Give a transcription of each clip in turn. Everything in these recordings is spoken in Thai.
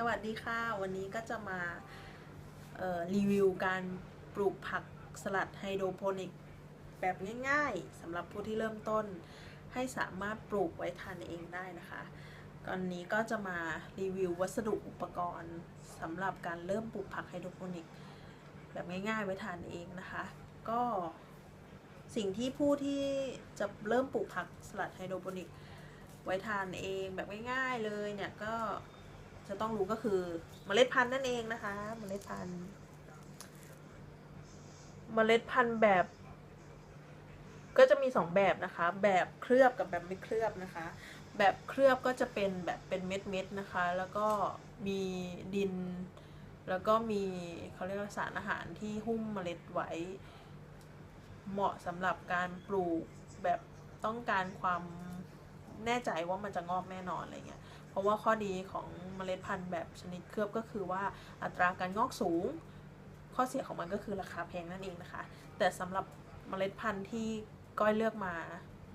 สวัสดีค่ะ วันนี้ก็จะมารีวิวการปลูกผักสลัดไฮโดรโปนิก แบบง่ายๆสำหรับผู้ที่เริ่มต้นให้สามารถปลูกไว้ทานเองได้นะคะก่อนนี้ก็จะมารีวิววัสดุอุปกรณ์สำหรับการเริ่มปลูกผักไฮโดรโปนิก แบบง่ายๆไว้ทานเองนะคะ ก็สิ่งที่ผู้ที่จะเริ่มปลูกผักสลัดไฮโดรโปนิก ไว้ทานเองแบบง่ายๆเลยเนี่ยก็ จะต้องรู้ก็คือเมล็ดพันธุ์นั่นเองนะคะ เมล็ดพันธุ์ เมล็ดพันธุ์แบบ ก็จะมีสองแบบนะคะ แบบเคลือบกับแบบไม่เคลือบนะคะ แบบเคลือบก็จะเป็นแบบเป็นเม็ดๆนะคะ แล้วก็มีดิน แล้วก็มีเขาเรียกว่าสารอาหารที่หุ้มเมล็ดไว้ เหมาะสำหรับการปลูกแบบต้องการความแน่ใจว่ามันจะงอกแน่นอนอะไรเงี้ย เพราะว่าข้อดีของ เมล็ดพันธุ์แบบชนิดเคลือบก็คือว่าอัตราการงอกสูง ข้อเสียของมันก็คือราคาแพงนั่นเองนะคะ แต่สำหรับเมล็ดพันธุ์ที่ก้อยเลือกมา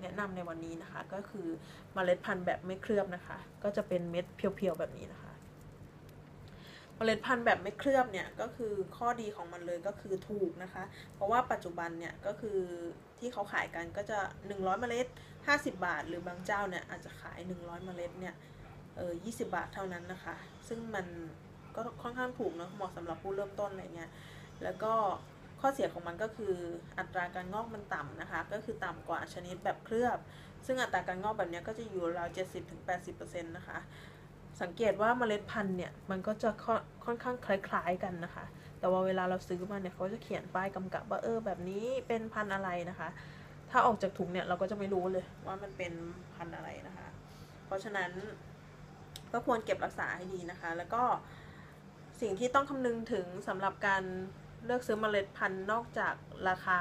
แนะนำในวันนี้นะคะ ก็คือเมล็ดพันธุ์แบบไม่เคลือบนะคะ ก็จะเป็นเม็ดเพียวๆแบบนี้นะคะ เมล็ดพันธุ์แบบไม่เคลือบเนี่ยก็คือข้อดีของมันเลยก็คือถูกนะคะ เพราะว่าปัจจุบันเนี่ยก็คือที่เขาขายกันก็จะ 100 เมล็ด 50 บาท หรือบางเจ้าเนี่ยอาจจะขาย 100 เมล็ดเนี่ย เออ20 บาทเท่านั้นนะคะ ซึ่งมันก็ค่อนข้างถูกเนอะเหมาะสำหรับผู้เริ่มต้นอะไรเงี้ย แล้วก็ข้อเสียของมันก็คืออัตราการงอกมันต่ำนะคะ ก็คือต่ำกว่าชนิดแบบเคลือบ ซึ่งอัตราการงอกแบบเนี้ยก็จะอยู่ราว 70-80%นะคะ สังเกตว่าเมล็ดพันธุ์เนี่ยมันก็จะค่อนค่อนข้างคล้าย ๆกันนะคะ แต่ว่าเวลาเราซื้อมาเนี่ยเขาจะเขียนป้ายกำกับว่าเออแบบนี้เป็นพันธุ์อะไรนะคะ ถ้าออกจากถุงเนี่ยเราก็จะไม่รู้เลยว่ามันเป็นพันธุ์อะไรนะคะ เพราะฉะนั้น ก็ควรเก็บรักษาให้ดีนะคะ แล้วก็สิ่งที่ต้องคำนึงถึงสำหรับการเลือกซื้อเมล็ดพันธุ์นอกจากราคา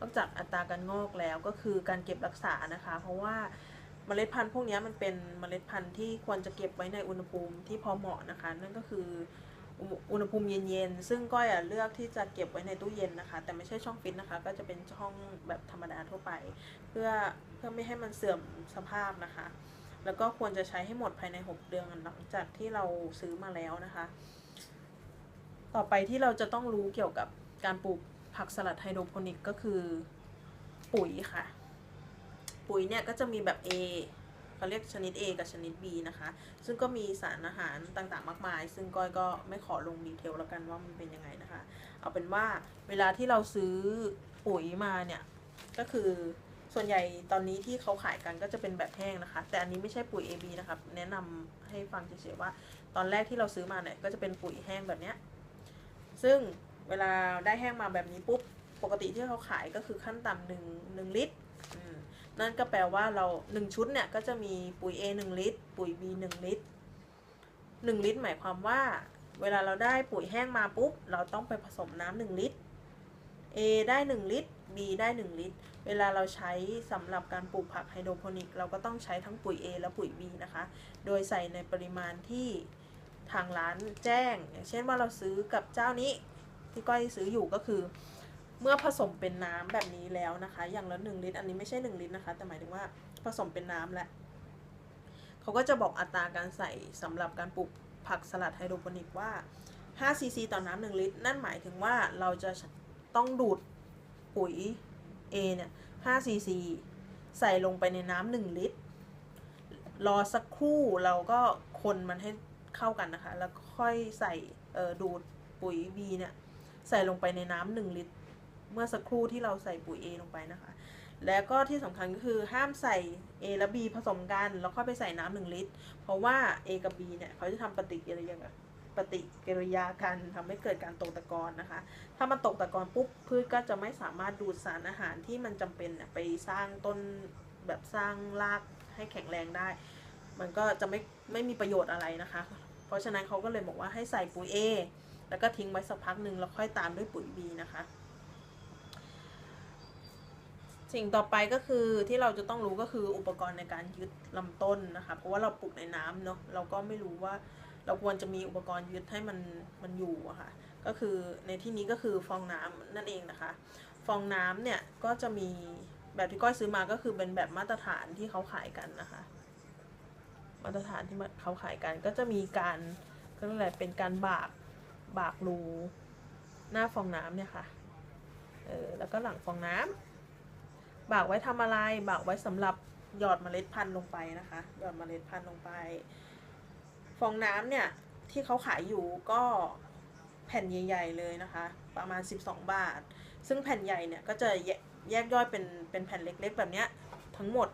นอกจากอัตราการงอกแล้วก็คือการเก็บรักษานะคะ เพราะว่าเมล็ดพันธุ์พวกนี้มันเป็นเมล็ดพันธุ์ที่ควรจะเก็บไว้ในอุณหภูมิที่พอเหมาะนะคะ นั่นก็คืออุณหภูมิเย็นๆ ซึ่งก้อยเลือกที่จะเก็บไว้ในตู้เย็นนะคะ แต่ไม่ใช่ช่องฟิตนะคะ ก็จะเป็นช่องแบบธรรมดาทั่วไป เพื่อเพื่อไม่ให้มันเสื่อมสภาพนะคะ แล้วก็ควรจะใช้ให้หมดภายใน 6 เดือนหลังจากที่เราซื้อมาแล้วนะคะ ต่อไปที่เราจะต้องรู้เกี่ยวกับการปลูกผักสลัดไฮโดรโปนิกก็คือปุ๋ยค่ะ ปุ๋ยเนี่ยก็จะมีแบบ A เขาเรียกชนิด A กับชนิด B นะคะ ซึ่งก็มีสารอาหารต่างๆ มากมาย ซึ่งก้อยก็ไม่ขอลงดีเทลแล้วกันว่ามันเป็นยังไงนะคะ เอาเป็นว่าเวลาที่เราซื้อปุ๋ยมาเนี่ย ก็คือ ส่วนใหญ่ตอนนี้ที่เขาขายกันก็จะเป็นแบบแห้งนะคะ แต่อันนี้ไม่ใช่ปุ๋ย AB นะคะแนะนำให้ฟังเฉยๆว่า ตอนแรกที่เราซื้อมาเนี่ยก็จะเป็นปุ๋ยแห้งแบบเนี้ย ซึ่งเวลาได้แห้งมาแบบนี้ปุ๊บ ปกติที่เขาขายก็คือขั้นต่ำหนึ่งหนึ่งลิตร นั่นก็แปลว่าเราหนึ่งชุดเนี่ยก็จะมีปุ๋ย A หนึ่งลิตร ปุ๋ย B หนึ่งลิตรหนึ่งลิตร หมายความว่า เวลาเราได้ปุ๋ยแห้งมาปุ๊บ เราต้องไปผสมน้ำหนึ่งลิตร A ได้หนึ่งลิตร B ได้หนึ่งลิตร เวลาเราใช้สำหรับการปลูกผักไฮโดรโปนิก เราก็ต้องใช้ทั้งปุ๋ย A และปุ๋ย B นะคะ โดยใส่ในปริมาณที่ทางร้านแจ้ง อย่างเช่นว่าเราซื้อกับเจ้านี้ที่ก้อยซื้ออยู่ก็คือ เมื่อผสมเป็นน้ำแบบนี้แล้วนะคะ อย่างละหนึ่งลิตร อันนี้ไม่ใช่หนึ่งลิตรนะคะ แต่หมายถึงว่าผสมเป็นน้ำแล้วเขาก็จะบอกอัตราการใส่สำหรับการปลูกผักสลัดไฮโดรโปนิกว่า5ซีซีต่อน้ำหนึ่งลิตร นั่นหมายถึงว่าเราจะต้องดูด ปุ๋ย A เนี่ย5ซีซีใส่ลงไปในน้ำหนึ่งลิตร รอสักครู่เราก็คนมันให้เข้ากันนะคะ แล้วค่อยใส่ดูดปุ๋ย B เนี่ย ใส่ลงไปในน้ำหนึ่งลิตร เมื่อสักครู่ที่เราใส่ปุ๋ย A ลงไปนะคะ แล้วก็ที่สำคัญก็คือห้ามใส่ A และ B ผสมกัน แล้วค่อยไปใส่น้ำหนึ่งลิตร เพราะว่า A กับ B เนี่ยเขาจะทำปฏิกิริยากับ ปฏิกิริยากันทำให้เกิดการตกตะกอนนะคะ ถ้ามันตกตะกอนปุ๊บพืชก็จะไม่สามารถดูดสารอาหารที่มันจำเป็นเนี่ยไปสร้างต้นแบบสร้างรากให้แข็งแรงได้ มันก็จะไม่ไม่มีประโยชน์อะไรนะคะ เพราะฉะนั้นเขาก็เลยบอกว่าให้ใส่ปุ๋ย A แล้วก็ทิ้งไว้สักพักหนึ่งแล้วค่อยตามด้วยปุ๋ย B นะคะสิ่งต่อไปก็คือที่เราจะต้องรู้ก็คืออุปกรณ์ในการยึดลำต้นนะคะ เพราะว่าเราปลูกในน้ำเนาะเราก็ไม่รู้ว่า เราควรจะมีอุปกรณ์ยึดให้มันมันอยู่อะค่ะก็คือในที่นี้ก็คือฟองน้ำนั่นเองนะคะ ฟองน้ำเนี่ยก็จะมีแบบที่ก้อยซื้อมาก็คือเป็นแบบมาตรฐานที่เขาขายกันนะคะ มาตรฐานที่เขาขายกันก็จะมีการก็นั่นแหละเป็นการบากบากรูหน้าฟองน้ำเนี่ยค่ะเออแล้วก็หลังฟองน้ำบากไว้ทำอะไรบากไว้สำหรับหยอดเมล็ดพันธุ์ลงไปนะคะ หยอดเมล็ดพันธุ์ลงไป ฟองน้ำเนี่ย ที่เขาขายอยู่ก็แผ่นใหญ่ ๆ เลยนะคะ ประมาณ 12 บาท ซึ่งแผ่นใหญ่เนี่ยก็จะแยกแยกย่อยเป็นเป็นแผ่นเล็ก ๆ แบบเนี้ยทั้งหมด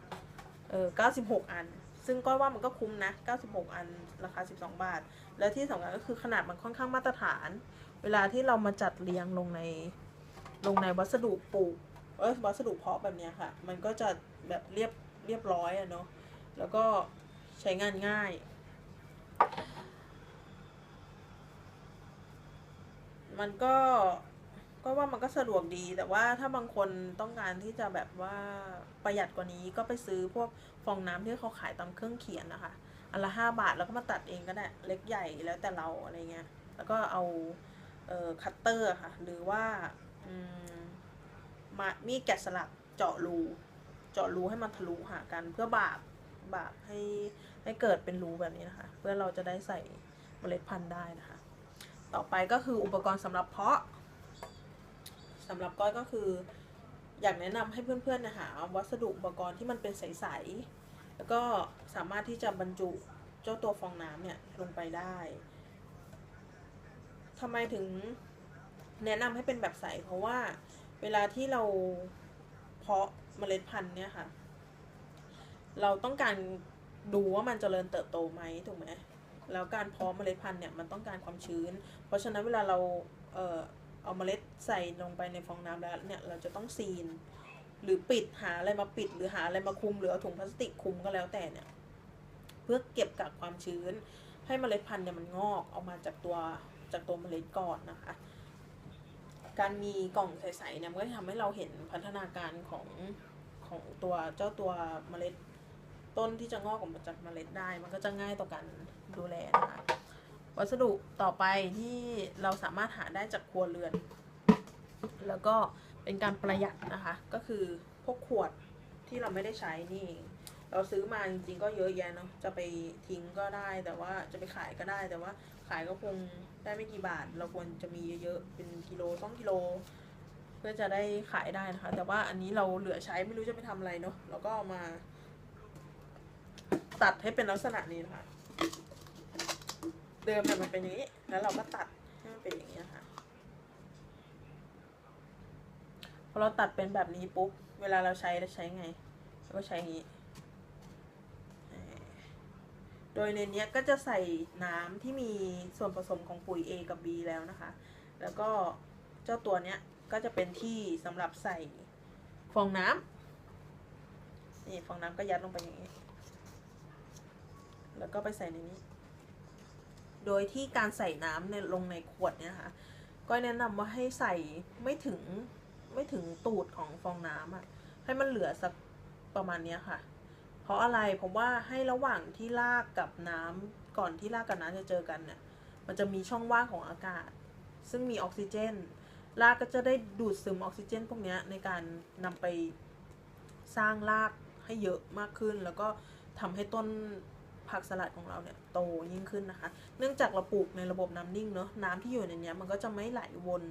เออ96 อัน ซึ่งก็ว่ามันก็คุ้มนะ 96 อันราคา 12 บาท แล้วที่สำคัญก็คือขนาดมันค่อนข้างมาตรฐาน เวลาที่เรามาจัดเรียงลงในลงในวัสดุปลูกเออวัสดุเพาะแบบเนี้ยค่ะ มันก็จะแบบเรียบเรียบร้อยอะเนาะแล้วก็ใช้งานง่าย มันก็ก็ว่ามันก็สะดวกดีแต่ว่าถ้าบางคนต้องการที่จะแบบว่าประหยัดกว่านี้ก็ไปซื้อพวกฟองน้ำที่เขาขายตามเครื่องเขียนนะคะอันละห้าบาทแล้วก็มาตัดเองก็ได้เล็กใหญ่แล้วแต่เราอะไรเงี้ยแล้วก็เอาเอ่อคัตเตอร์ค่ะ หรือว่าอืมมามีดแกะสลักเจาะรู เจาะรูให้มันทะลุหากันเพื่อบากบากให้ ให้เกิดเป็นรูแบบนี้นะคะ เพื่อเราจะได้ใส่เมล็ดพันธุ์ได้นะคะ ต่อไปก็คืออุปกรณ์สำหรับเพาะสำหรับก้อยก็คือ อยากแนะนำให้เพื่อนๆนะหาวัสดุอุปกรณ์ที่มันเป็นใสๆแล้วก็สามารถที่จะบรรจุเจ้าตัวฟองน้ำเนี่ยลงไปได้ทำไมถึงแนะนำให้เป็นแบบใส เพราะว่าเวลาที่เราเพาะเมล็ดพันธุ์เนี่ยค่ะ เราต้องการ ดูว่ามันเจริญเติบโตไหมถูกไหมแล้วการเพาะเมล็ดพันธุ์เนี่ยมันต้องการความชื้น เพราะฉะนั้นเวลาเราเออเอาเมล็ดใส่ลงไปในฟองน้ำแล้วเนี่ยเราจะต้องซีน หรือปิดหาอะไรมาปิด หรือหาอะไรมาคุมหรือเอาถุงพลาสติกคุมก็แล้วแต่เนี่ยเพื่อเก็บกักความชื้น ให้เมล็ดพันธุ์เนี่ยมันงอกออกมาจากตัวจากตัวเมล็ดก่อนนะคะการมีกล่องใสๆเนี่ยมันก็จะทำให้เราเห็นพัฒนาการของของตัวเจ้าตัวเมล็ด ต้นที่จะงอกออกมาจากเมล็ดได้ มันก็จะง่ายต่อการดูแลนะคะวัสดุต่อไปที่เราสามารถหาได้จากครัวเรือน แล้วก็เป็นการประหยัดนะคะ ก็คือพวกขวดที่เราไม่ได้ใช้นี่เองเราซื้อมาจริงๆก็เยอะแยะเนาะจะไปทิ้งก็ได้ แต่ว่าจะไปขายก็ได้ แต่ว่าขายก็คงได้ไม่กี่บาท เราควรจะมีเยอะๆเป็นกิโลสองกิโล เพื่อจะได้ขายได้นะคะ แต่ว่าอันนี้เราเหลือใช้ไม่รู้จะไปทำอะไรเนาะเราก็เอามา ตัดให้เป็นลักษณะนี้นะคะ เดิมเนี่ยมันเป็นอย่างนี้ แล้วเราก็ตัดให้มันเป็นอย่างนี้นะคะพอเราตัดเป็นแบบนี้ปุ๊บ เวลาเราใช้เราใช้ไงเราก็ใช้อย่างนี้ โดยในนี้ก็จะใส่น้ำที่มีส่วนผสมของปุ๋ย A กับ B แล้วนะคะ แล้วก็เจ้าตัวเนี้ยก็จะเป็นที่สำหรับใส่ฟองน้ำนี่ฟองน้ำก็ยัดลงไปอย่างนี้ แล้วก็ไปใส่ในนี้ โดยที่การใส่น้ำในลงในขวดเนี่ยนะคะก็แนะนำว่าให้ใส่ไม่ถึงไม่ถึงตูดของฟองน้ำอะ่ะ ให้มันเหลือสักประมาณเนี้ยค่ะ เพราะอะไรผมว่าให้ระหว่างที่ลากกับน้ำก่อนที่ลากกับน้ำจะเจอกันเนี่ยมันจะมีช่องว่างของอากาศ ซึ่งมีออกซิเจนรากก็จะได้ดูดซึมออกซิเจน พวกนี้ในการนำไปสร้างรากให้เยอะมากขึ้น แล้วก็ทำให้ต้น ผักสลัดของเราเนี่ยโตยิ่งขึ้นนะคะ เนื่องจากเราปลูกในระบบน้ำนิ่งเนาะน้ำที่อยู่ในนี้มันก็จะไม่ไหลวน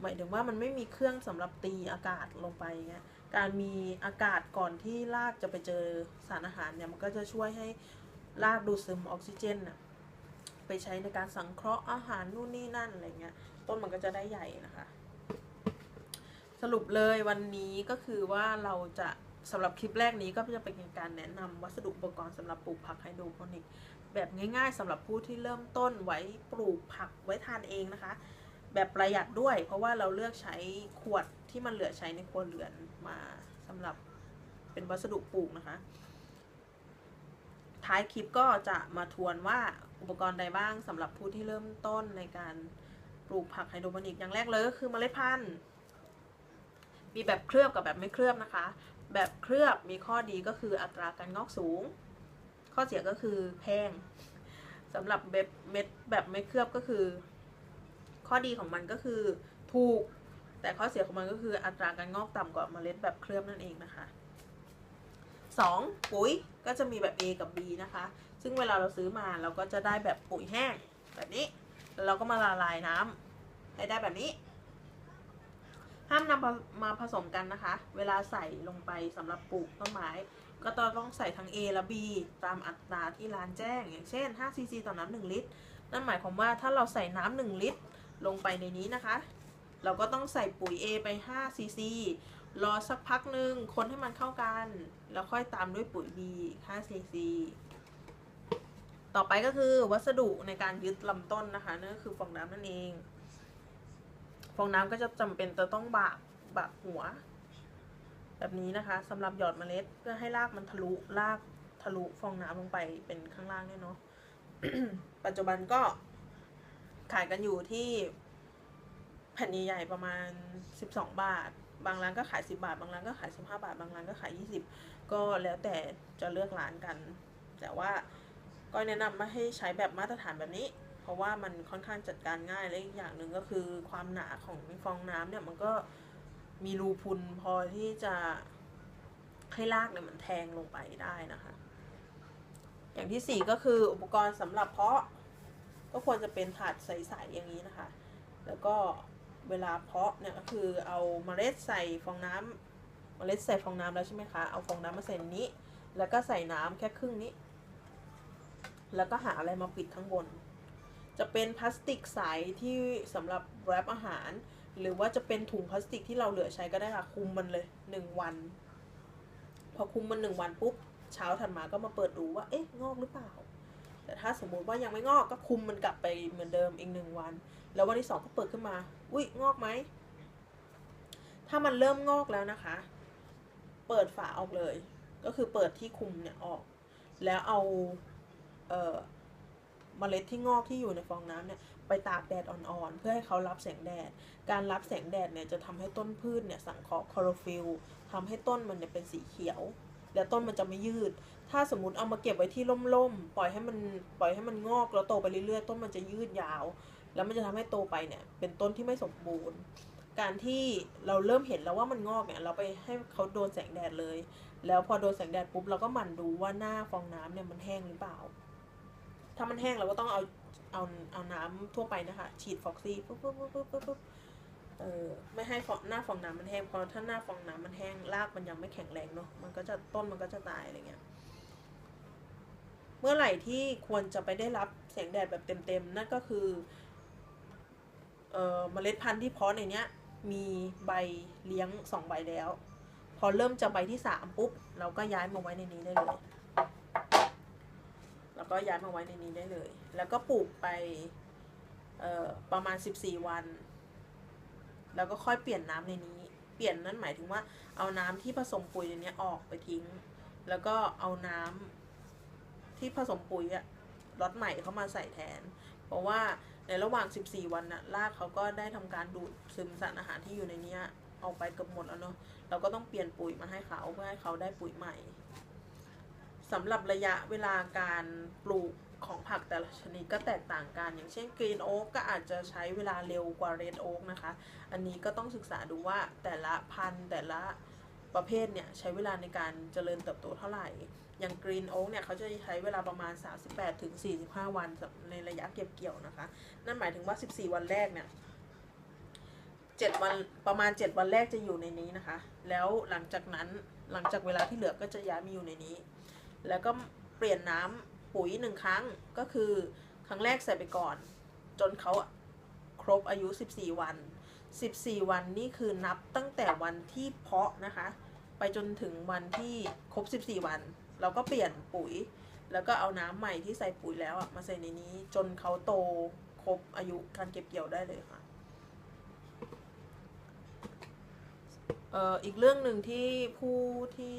หมายถึงว่ามันไม่มีเครื่องสำหรับตีอากาศลงไปเงี้ยการมีอากาศก่อนที่รากจะไปเจอสารอาหารเนี่ยมันก็จะช่วยให้รากดูดซึมออกซิเจนน่ะไปใช้ในการสังเคราะห์อาหารนู่นนี่นั่นอะไรเงี้ยต้นมันก็จะได้ใหญ่นะคะ สรุปเลยวันนี้ก็คือว่าเราจะ สำหรับคลิปแรกนี้ก็จะเป็นการแนะนำวัสดุอุปกรณ์สำหรับปลูกผักไฮโดรโปนิกแบบง่ายๆสำหรับผู้ที่เริ่มต้นไว้ปลูกผักไว้ทานเองนะคะ แบบประหยัดด้วย เพราะว่าเราเลือกใช้ขวดที่มันเหลือใช้ในครัวเรือนมาสำหรับเป็นวัสดุปลูกนะคะ ท้ายคลิปก็จะมาทวนว่าอุปกรณ์ใดบ้างสำหรับผู้ที่เริ่มต้นในการปลูกผักไฮโดรโปนิกอย่างแรกเลยก็คือเมล็ดพันธุ์มีแบบเคลือบกับแบบไม่เคลือบนะคะ แบบเคลือบมีข้อดีก็คืออัตราการงอกสูง ข้อเสียก็คือแพงสำหรับแบบเม็ดแบบไม่เคลือบก็คือ ข้อดีของมันก็คือถูก แต่ข้อเสียของมันก็คืออัตราการงอกต่ำกว่าเมล็ดแบบเคลือบนั่นเองนะคะ 2. ปุ๋ยก็จะมีแบบ A กับ B นะคะ ซึ่งเวลาเราซื้อมาเราก็จะได้แบบปุ๋ยแห้งแบบนี้ แล้วเราก็มาละลายน้ำให้ได้แบบนี้ ห้ามนำมาผสมกันนะคะ เวลาใส่ลงไปสำหรับปลูกต้นไม้ ก็ต้องใส่ทั้ง A และ B ตามอัตราที่ร้านแจ้ง อย่างเช่น5 cc ต่อน้ำ1ลิตร นั่นหมายความว่าถ้าเราใส่น้ำ1ลิตรลงไปในนี้นะคะ เราก็ต้องใส่ปุ๋ย A ไป5 cc รอสักพักหนึ่งคนให้มันเข้ากัน แล้วค่อยตามด้วยปุ๋ย B 5 cc ต่อไปก็คือวัสดุในการยึดลำต้นนะคะนั่นก็คือฟองน้ำนั่นเอง ฟองน้ำก็จะจำเป็นจะต้องบากบากหัว แบบนี้นะคะสำหรับหยอดเมล็ดเพื่อให้รากมันทะลุรากทะลุฟองน้ำลงไปเป็นข้างล่างเนี่ยเนาะปัจจุบันก็ขายกันอยู่ที่แผ่นใหญ่ๆประมาณ 12 บาท บางร้านก็ขาย 10 บาท บางร้านก็ขาย 15 บาท บางร้านก็ขาย 20 ก็แล้วแต่จะเลือกร้านกัน แต่ว่าก็แนะนำมาให้ใช้แบบมาตรฐานแบบนี้ ราะว่ามันค่อนข้างจัดการง่ายและอีกอย่างหนึ่งก็คือความหนาของฟองน้ำเนี่ยมันก็มีรูพุนพอที่จะให้รากเนี่ยมันแทงลงไปได้นะคะ อย่างที่สี่ก็คืออุปกรณ์สำหรับเพาะ ก็ควรจะเป็นถาดใสๆอย่างนี้นะคะ แล้วก็เวลาเพาะเนี่ยก็คือเอาเมล็ดใส่ฟองน้ำเมล็ดใส่ฟองน้ำแล้วใช่ไหมคะเอาฟองน้ำมาใส่นี้ แล้วก็ใส่น้ำแค่ครึ่งนี้ แล้วก็หาอะไรมาปิดข้างบน จะเป็นพลาสติกใสที่สำหรับแรปอาหาร หรือว่าจะเป็นถุงพลาสติกที่เราเหลือใช้ก็ได้ค่ะ คุมมันเลยหนึ่งวัน พอคุมมันหนึ่งวันปุ๊บเช้าถัดมาก็มาเปิดดูว่าเอ๊ะงอกหรือเปล่า แต่ถ้าสมมุติว่ายังไม่งอกก็คุมมันกลับไปเหมือนเดิมอีกหนึ่งวัน แล้ววันที่สองก็เปิดขึ้นมา อุ้ยงอกไหมถ้ามันเริ่มงอกแล้วนะคะ เปิดฝาออกเลย ก็คือเปิดที่คุมเนี่ยออก แล้วเอาเอ่อ เมล็ดที่งอกที่อยู่ในฟองน้ำเนี่ยไปตากแดดอ่อนๆ เพื่อให้เขารับแสงแดด การรับแสงแดดเนี่ยจะทำให้ต้นพืชเนี่ยสังเคราะห์คลอโรฟิลล์ทำให้ต้นมันเนี่ยเป็นสีเขียว แล้วต้นมันจะไม่ยืด ถ้าสมมติเอามาเก็บไว้ที่ร่มๆ ปล่อยให้มันปล่อยให้มันงอกแล้วโตไปเรื่อยๆ ต้นมันจะยืดยาว แล้วมันจะทำให้โตไปเนี่ยเป็นต้นที่ไม่สมบูรณ์ การที่เราเริ่มเห็นแล้วว่ามันงอกเนี่ยเราไปให้เขาโดนแสงแดดเลย แล้วพอโดนแสงแดดปุ๊บเราก็หมั่นดูว่าหน้าฟองน้ำเนี่ยมันแห้งหรือเปล่า ถ้ามันแห้งเราก็ต้องเอาเอาเอาน้ำทั่วไปนะคะ ฉีดฟอกซี่ปุ๊บปุ๊บปุ๊บปุ๊บปุ๊บเออไม่ให้ฟองหน้าฟองน้ำมันแห้งเพราะถ้าหน้าฟองน้ำมันแห้งรากมันยังไม่แข็งแรงเนาะมันก็จะต้นมันก็จะตายอะไรเงี้ยเมื่อไหร่ที่ควรจะไปได้รับแสงแดดแบบเต็มๆนั่นก็คือเอ่อเมล็ดพันธุ์ที่เพาะในเนี้ยมีใบเลี้ยงสองใบแล้ว พอเริ่มจะใบที่สามปุ๊บเราก็ย้ายมาไว้ในนี้ได้เลย แล้วก็ย้ายมาไว้ในนี้ได้เลย แล้วก็ปลูกไปประมาณสิบสี่วัน แล้วก็ค่อยเปลี่ยนน้ำในนี้ เปลี่ยนนั่นหมายถึงว่าเอาน้ำที่ผสมปุ๋ยในนี้ออกไปทิ้ง แล้วก็เอาน้ำที่ผสมปุ๋ยอะล็อตใหม่เข้ามาใส่แทน เพราะว่าในระหว่าง 14 วันน่ะรากเขาก็ได้ทำการดูดซึมสารอาหารที่อยู่ในนี้ออกไปเกือบหมดแล้วเนาะ เราก็ต้องเปลี่ยนปุ๋ยมาให้เขาเพื่อให้เขาได้ปุ๋ยใหม่ สำหรับระยะเวลาการปลูกของผักแต่ละชนิดก็แตกต่างกัน อย่างเช่นกรีนโอ๊กก็อาจจะใช้เวลาเร็วกว่าเรดโอ๊กนะคะ อันนี้ก็ต้องศึกษาดูว่าแต่ละพันธุ์แต่ละประเภทเนี่ยใช้เวลาในการเจริญเติบโตเท่าไหร่ อย่างกรีนโอ๊กเนี่ยเขาจะใช้เวลาประมาณ 38ถึง45วันในระยะเก็บเกี่ยวนะคะ นั่นหมายถึงว่า 14 วันแรกเนี่ย7วันประมาณ 7 วันแรกจะอยู่ในนี้นะคะ แล้วหลังจากนั้นหลังจากเวลาที่เหลือก็จะย้ายมาอยู่ในนี้ แล้วก็เปลี่ยนน้ำปุ๋ยหนึ่งครั้งก็คือครั้งแรกใส่ไปก่อน จนเขาครบอายุ 14 วัน 14 วันนี่คือนับตั้งแต่วันที่เพาะนะคะ ไปจนถึงวันที่ครบ 14 วัน เราก็เปลี่ยนปุ๋ย แล้วก็เอาน้ำใหม่ที่ใส่ปุ๋ยแล้วมาใส่ในนี้จนเขาโตครบอายุการเก็บเกี่ยวได้เลยค่ะเอ่ออีกเรื่องหนึ่งที่ผู้ที่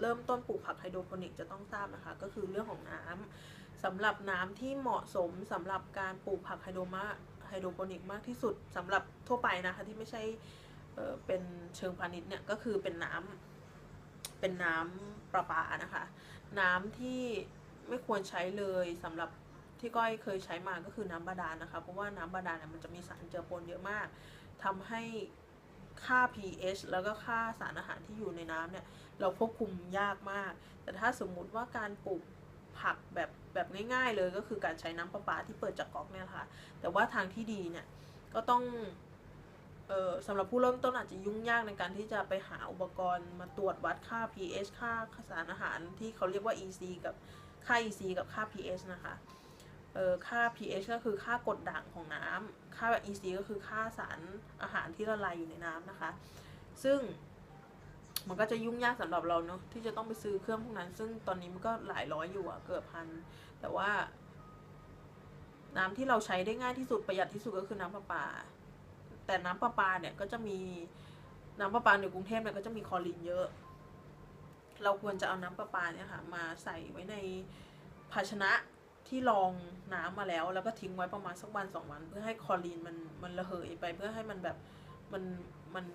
เริ่มต้นปลูกผักไฮโดรโปนิกจะต้องทราบนะคะ ก็คือเรื่องของน้ำสำหรับน้ำที่เหมาะสมสำหรับการปลูกผักไฮโดรมาไฮโดรโปนิกมากที่สุดสำหรับทั่วไปนะคะที่ไม่ใช่เเป็นเชิงพาณิชย์เนี่ยก็คือเป็นน้ำเป็นน้ำประปานะคะ น้ำที่ไม่ควรใช้เลยสำหรับที่ก้อยเคยใช้มาก็คือน้ำบาดาลนะคะ เพราะว่าน้ำบาดาลเนี่ยมันจะมีสารเจือปนเยอะมากทำให้ ค่า pH แล้วก็ค่าสารอาหารที่อยู่ในน้ำเนี่ยเราควบคุมยากมาก แต่ถ้าสมมุติว่าการปลูกผักแบบแบบง่ายๆเลยก็คือการใช้น้ำประปาที่เปิดจากก๊อกเนี่ยค่ะ แต่ว่าทางที่ดีเนี่ยก็ต้องเออสำหรับผู้เริ่มต้นอาจจะยุ่งยากในการที่จะไปหาอุปกรณ์มาตรวจวัดค่า pH ค่าสารอาหารที่เขาเรียกว่า EC กับค่า EC กับค่า pH นะคะเออค่า pH ก็คือค่ากรดด่างของน้ำ ค่าแบบ EC ก็คือค่าสารอาหารที่ละลายอยู่ในน้ำนะคะ ซึ่งมันก็จะยุ่งยากสำหรับเราเนาะที่จะต้องไปซื้อเครื่องพวกนั้น ซึ่งตอนนี้มันก็หลายร้อยอยู่อะเกือบพัน แต่ว่า น้ำที่เราใช้ได้ง่ายที่สุดประหยัดที่สุดก็คือน้ำประปา แต่น้ำประปาเนี่ยก็จะมีน้ำประปาในกรุงเทพเนี่ยก็จะมีคลอรีนเยอะ เราควรจะเอาน้ำประปาเนี่ยค่ะมาใส่ไว้ในภาชนะ ที่รองน้ำมาแล้ว แล้วก็ทิ้งไว้ประมาณสักวันสองวัน เพื่อให้คอรีนมันมันระเหยไป เพื่อให้มันแบบมันมัน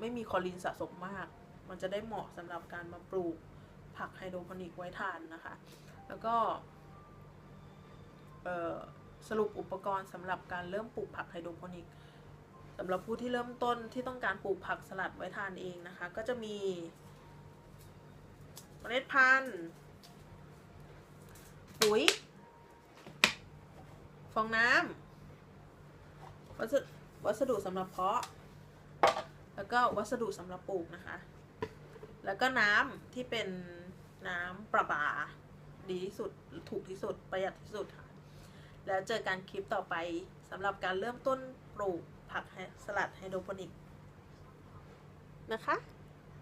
ไม่มีคอรีนสะสมมาก มันจะได้เหมาะสำหรับการมาปลูกผักไฮโดรโปนิกไว้ทานนะคะ แล้วก็สรุปอุปกรณ์สำหรับการเริ่มปลูกผักไฮโดรโปนิกสำหรับผู้ที่เริ่มต้นที่ต้องการปลูกผักสลัดไว้ทานเองนะคะ ก็จะมีเมล็ดพันธุ์ปุ๋ย ฟองน้ำวัสดุวัสดุสำหรับเพาะ แล้วก็วัสดุสำหรับปลูกนะคะ แล้วก็น้ำที่เป็นน้ำประปาดีที่สุดถูกที่สุดประหยัดที่สุดค่ะ แล้วเจอกันคลิปต่อไปสำหรับการเริ่มต้นปลูกผักไฮสลัดไฮโดรโปนิกนะคะ